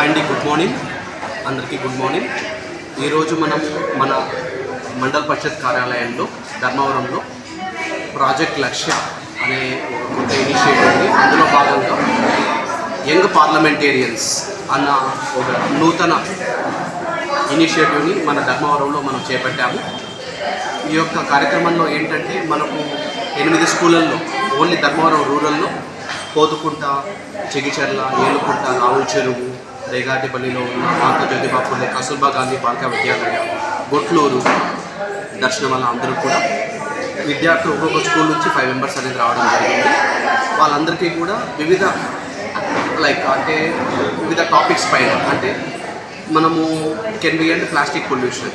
Morning అందరికీ good morning ఈరోజు మనం మన మండల పరిషత్ కార్యాలయంలో ధర్మవరంలో ప్రాజెక్ట్ లక్ష్య అనే ఒక కొత్త ఇనిషియేటివ్ ఉంది. అందులో భాగంగా యంగ్ పార్లమెంటేరియన్స్ అన్న ఒక నూతన ఇనిషియేటివ్ని మన ధర్మవరంలో మనం చేపట్టాము. ఈ యొక్క కార్యక్రమంలో ఏంటంటే మనకు ఎనిమిది స్కూళ్ళల్లో ఓన్లీ ధర్మవరం రూరల్లో కోతుకుంట చెగిచెర్ల ఏలుకుంట రావుల చెరువు రేగాటిపల్లిలో ఉన్న మాత జ్యోతిబా ఫులే కస్తూర్బా గాంధీ బాలికా విద్యాలయం గొట్లూరు దర్శనం వల్ల అందరూ కూడా విద్యార్థులు ఒక్కొక్క స్కూల్ నుంచి ఫైవ్ మెంబర్స్ అనేది రావడం జరిగింది. వాళ్ళందరికీ కూడా వివిధ లైక్ అంటే వివిధ టాపిక్స్ పైన అంటే మనము can be and plastic pollution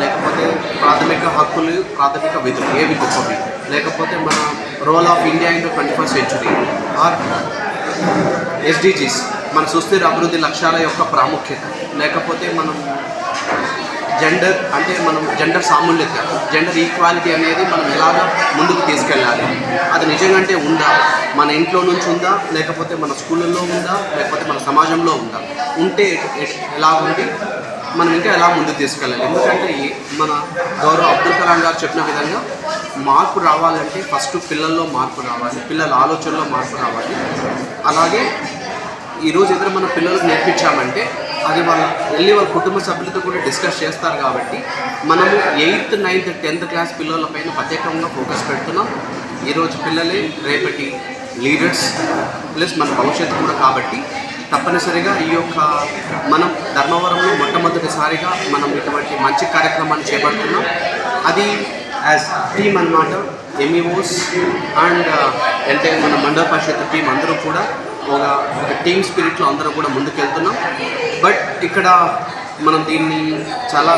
లేకపోతే ప్రాథమిక హక్కులు ప్రాథమిక విధులు ఏవి గొప్పవి? లేకపోతే మన role of India in the twenty first century or SDGs మన సుస్థిర అభివృద్ధి లక్ష్యాల యొక్క ప్రాముఖ్యత. లేకపోతే మనం జెండర్ అంటే మనం జెండర్ సామూల్యత జెండర్ ఈక్వాలిటీ అనేది మనం ఎలాగ ముందుకు తీసుకెళ్ళాలి? అది నిజంగానే ఉందా? మన ఇంట్లో నుంచి ఉందా? లేకపోతే మన స్కూళ్ళల్లో ఉందా? లేకపోతే మన సమాజంలో ఉందా? ఉంటే ఎలా ఉంది? మనం ఇంకా ఎలా ముందుకు తీసుకెళ్ళాలి? ఎందుకంటే మన గౌరవ అబ్దుల్ కలాం గారు చెప్పిన విధంగా మార్పు రావాలంటే ఫస్ట్ పిల్లల్లో మార్పు రావాలి పిల్లల ఆలోచనలో మార్పు రావాలి. అలాగే ఈరోజు ఏదైనా మన పిల్లలకు నేర్పించామంటే అది వాళ్ళ వెళ్ళి వాళ్ళ కుటుంబ సభ్యులతో కూడా డిస్కస్ చేస్తారు కాబట్టి మనము ఎయిత్ నైన్త్ టెన్త్ క్లాస్ పిల్లలపైన ప్రత్యేకంగా ఫోకస్ పెడుతున్నాం. ఈరోజు పిల్లలే రేపటి లీడర్స్ ప్లస్ మన భవిష్యత్తు కూడా కాబట్టి తప్పనిసరిగా ఈ యొక్క మనం ధర్మవరంలో మొట్టమొదటిసారిగా మనం ఇటువంటి మంచి కార్యక్రమాన్ని చేపడుతున్నాం. అది యాజ్ టీమ్ అన్నమాట ఎంఈఓస్ అండ్ అంటే మన మండల పరిషత్ టీం అందరూ కూడా ఒక ఒక టీమ్ స్పిరిట్లో అందరూ కూడా ముందుకెళ్తున్నాం. బట్ ఇక్కడ మనం దీన్ని చాలా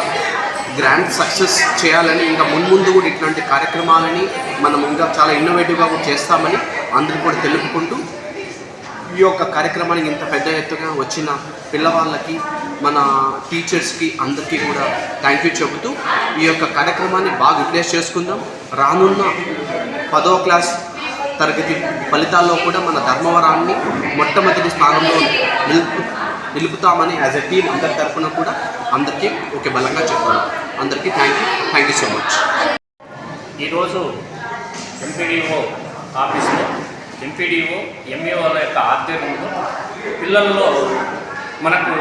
గ్రాండ్ సక్సెస్ చేయాలని ఇంకా మున్ముందు కూడా ఇట్లాంటి కార్యక్రమాలని మనం ఇంకా చాలా ఇన్నోవేటివ్గా కూడా చేస్తామని అందరూ కూడా తెలుపుకుంటూ ఈ యొక్క కార్యక్రమానికి ఇంత పెద్ద ఎత్తుగా వచ్చిన పిల్లవాళ్ళకి మన టీచర్స్కి అందరికీ కూడా థ్యాంక్ యూ చెబుతూ ఈ యొక్క కార్యక్రమాన్ని బాగా యూటిలైజ్ చేసుకుందాం. రానున్న పదో క్లాస్ తరగతి ఫలితాల్లో కూడా మన ధర్మవరాన్ని మొట్టమొదటి స్థానంలో నిలుపు నిలుపుతామని యాజ్ ఎ టీం అందరి తరఫున కూడా అందరికీ ఒక బలంగా చెప్తున్నాం అందరికీ thank you thank you so much ఈరోజు ఎంపీడీఓ ఆఫీస్లో ఎంపీడీఓ ఎంఈఓల యొక్క ఆధ్వర్యంలో పిల్లల్లో మనకు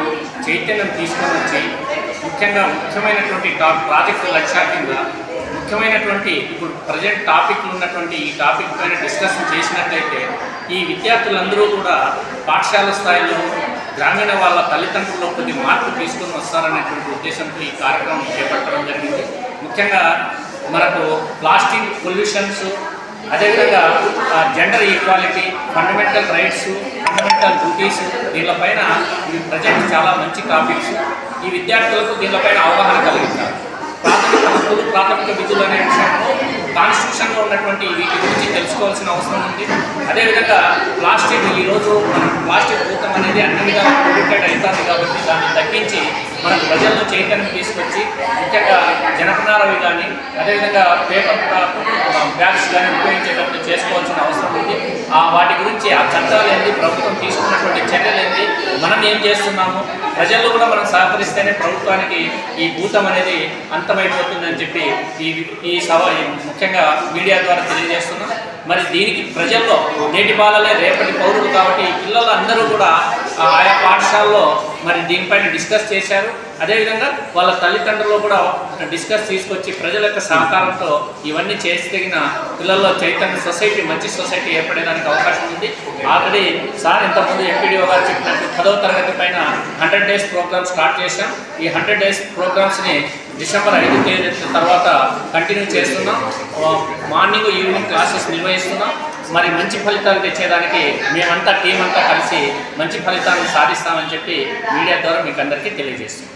చైతన్యం తీసుకొని వచ్చి ముఖ్యంగా ముఖ్యమైనటువంటి టాప్ ప్రాజెక్టు లక్ష్యాల ముఖ్యమైనటువంటి ఇప్పుడు ప్రజెంట్ టాపిక్లు ఉన్నటువంటి ఈ టాపిక్ పైన డిస్కషన్ చేసినట్లయితే ఈ విద్యార్థులందరూ కూడా పాఠశాల స్థాయిలో గ్రామీణ వాళ్ళ తల్లిదండ్రుల్లో కొద్ది మార్పు తీసుకొని వస్తారనేటువంటి ఉద్దేశంతో ఈ కార్యక్రమం చేపట్టడం జరిగింది. ముఖ్యంగా మనకు ప్లాస్టిక్ పొల్యూషన్స్ అదేవిధంగా gender equality fundamental rights fundamental duties దీనిపైన ప్రజెంట్ చాలా మంచి టాపిక్స్ ఈ విద్యార్థులకు దీనిపైన అవగాహన కలిగించాలి. ప్రాథమిక ప్రాథమిక విధులు అనే విషయంలో కాన్స్టిట్యూషన్లో ఉన్నటువంటి వీటి గురించి తెలుసుకోవాల్సిన అవసరం ఉంది. అదేవిధంగా ప్లాస్టిక్ ఈరోజు మనం ప్లాస్టిక్ భూతం అనేది అన్ని విధాలుగా పొల్యూటెడ్ అవుతుంది కాబట్టి దాన్ని తగ్గించి మన ప్రజల్లో చైతన్యం తీసుకొచ్చి ముఖ్యంగా జనపనారవి కానీ అదేవిధంగా పేపర్ బ్యాగ్స్ కానీ ఉపయోగించేటప్పుడు చేసుకోవాల్సిన అవసరం ఉంది ఆ వాటి గురించి ఆ చట్టాలు ఏంటి ప్రభుత్వం తీసుకున్నటువంటి చర్యలు ఏంటి మనం ఏం చేస్తున్నాము ప్రజల్లో కూడా మనం సహకరిస్తేనే ప్రభుత్వానికి ఈ భూతం అనేది అంతమైపోతుందని చెప్పి ఈ ఈ సవా ముఖ్యంగా మీడియా ద్వారా తెలియజేస్తున్నాం. మరి దీనికి ప్రజల్లో నేటి బాలలే రేపటి పౌరులు కాబట్టి పిల్లలందరూ పిల్లలు అందరూ కూడా ఆ ఆయా పాఠశాలలో మరి దీనిపైన డిస్కస్ చేశారు. అదేవిధంగా వాళ్ళ తల్లిదండ్రులు కూడా డిస్కస్ తీసుకొచ్చి ప్రజల యొక్క సహకారంతో ఇవన్నీ చేసి తగిన పిల్లల్లో చైతన్య సొసైటీ మంచి సొసైటీ ఏర్పడేదానికి అవకాశం ఉంది. ఆల్రెడీ సార్ ఇంతకుముందు ఎంపీడీఓ గారు చెప్పినట్టు పదవ తరగతి పైన హండ్రెడ్ డేస్ ప్రోగ్రామ్ స్టార్ట్ చేశాం. ఈ హండ్రెడ్ డేస్ ప్రోగ్రామ్స్ని డిసెంబర్ ఐదు తేదీ తర్వాత కంటిన్యూ చేస్తున్నాం. మార్నింగ్ ఈవినింగ్ క్లాసెస్ నిర్వహిస్తున్నాం. మరి మంచి ఫలితాలు తెచ్చేదానికి మేమంతా టీం అంతా కలిసి మంచి ఫలితాలను సాధిస్తామని చెప్పి మీడియా ద్వారా మీకు అందరికీ తెలియజేస్తున్నాం.